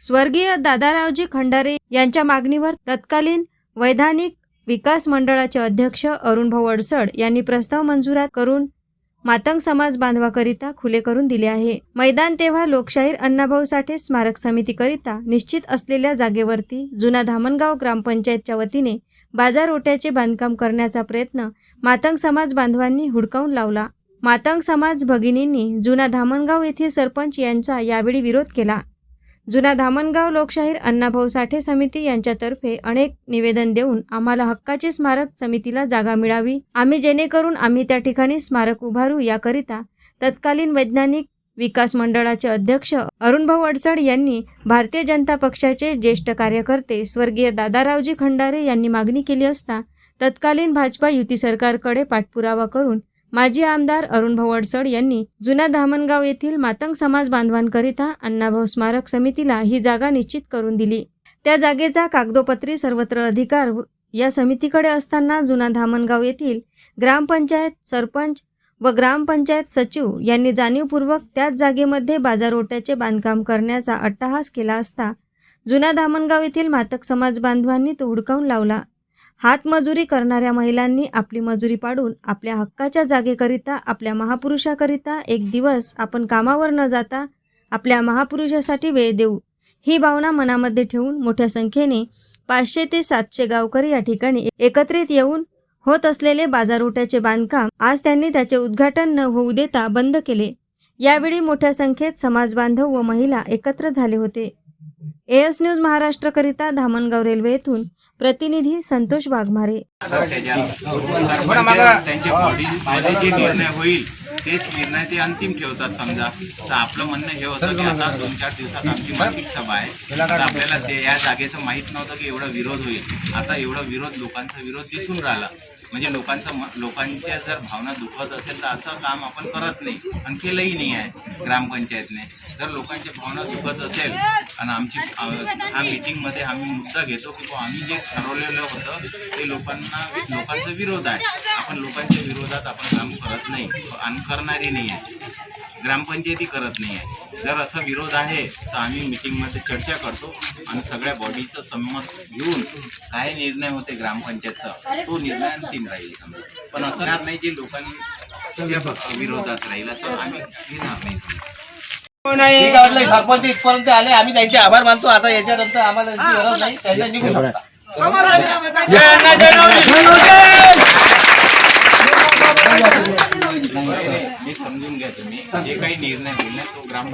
स्वर्गीय दादारावजी खंडारे यांच्या मागणीवर तत्कालीन वैधानिक विकास मंडळाचे अध्यक्ष अरुणभाऊ अडसड यांनी प्रस्ताव मंजुरात करून मातंग समाज बांधवाकरिता खुले करून दिले आहे. मैदान तेव्हा लोकशाहीर अण्णाभाऊ साठे स्मारक समितीकरिता निश्चित असलेल्या जागेवरती जुना धामणगाव ग्रामपंचायतच्या वतीने बाजार ओट्याचे बांधकाम करण्याचा प्रयत्न मातंग समाज बांधवांनी हुडकावून लावला. मातंग समाज भगिनींनी जुना धामणगाव येथील सरपंच यांचा यावेळी विरोध केला. जुना धामणगाव लोकशाहीर अण्णाभाऊ साठे समिती यांच्यातर्फे अनेक निवेदन देऊन आम्हाला हक्काची स्मारक समितीला जागा मिळावी. आम्ही जेणेकरून आम्ही त्या ठिकाणी स्मारक उभारू. याकरिता तत्कालीन वैज्ञानिक विकास मंडळाचे अध्यक्ष अरुणभाऊ अडसड यांनी भारतीय जनता पक्षाचे ज्येष्ठ कार्यकर्ते स्वर्गीय दादारावजी खंडारे यांनी मागणी केली असता तत्कालीन भाजपा युती सरकारकडे पाठपुरावा करून माजी आमदार अरुण भवडसड यांनी जुन्या धामणगाव येथील मातंग समाज बांधवांकरिता अण्णाभाऊ स्मारक समितीला ही जागा निश्चित करून दिली. त्या जागेचा कागदोपत्री सर्वत्र अधिकार या समितीकडे असताना जुना धामणगाव येथील ग्रामपंचायत सरपंच व ग्रामपंचायत सचिव यांनी जाणीवपूर्वक त्याच जागेमध्ये बाजारोट्याचे बांधकाम करण्याचा अट्टहास केला असता जुना धामणगाव येथील मातक समाज बांधवांनी तो हुडकावून लावला. हातमजुरी करणाऱ्या महिलांनी आपली मजुरी पाडून आपल्या हक्काच्या जागेकरिता आपल्या महापुरुषाकरिता एक दिवस आपण कामावर न जाता आपल्या महापुरुषासाठी वेळ देऊ. ही भावना मनामध्ये ठेवून मोठ्या संख्येने पाचशे ते सातशे गावकरी या ठिकाणी एकत्रित येऊन होत असलेले बाजारोट्याचे बांधकाम आज त्यांनी त्याचे उद्घाटन न होऊ देता बंद केले. यावेळी मोठ्या संख्येत समाज बांधव व महिला एकत्र झाले होते. एएस न्यूज महाराष्ट्रकरिता धामणगाव रेल्वे येथून प्रतिनिधी संतोष वाघमारे. त्यांच्या बॉडीमध्ये जे निर्णय होईल तेच निर्णय ते अंतिम ठेवतात समजा. तर आपलं म्हणणं हे होतं की आता दोन चार दिवसात आमची मासिक सभा आहे. तर आपल्याला ते या जागेचं माहीत नव्हतं की एवढा विरोध होईल. आता एवढा विरोध लोकांचा विरोध दिसून राहिला. म्हणजे लोकांचं म- लोकांच्या जर भावना दुखत असेल तर असं काम आपण करत नाही आणि केलंही नाही आहे ग्रामपंचायतने. जर लोकांच्या भावना दुखत असेल आणि आमची अ- हा मीटिंगमध्ये आम्ही मुद्दा घेतो की आम्ही जे ठरवलेलं होतं ते लोकांना लोकांचा विरोध आहे. आपण लोकांच्या विरोधात आपण काम करत नाही. आणि करणारी नाही आहे. ग्रामपंचायती करत नाही आहे. जर असा विरोध आहे तर आम्ही मीटिंगमध्ये चर्चा करतो आणि सगळ्या बॉडीचं संमत घेऊन काय निर्णय होते ग्रामपंचायतचा तो निर्णय अंतिम राहील समजा पण असं राहत नाही जे लोकांच्या विरोधात राहील असं आम्ही घेणार नाही सरपंच इथपर्यंत आले आम्ही त्यांचे आभार मानतो आता याच्यानंतर आम्हाला गरज नाही त्यांना निघू शकता. हे समजून घ्या तुम्ही. जे काही निर्णय होईल ना तो ग्राम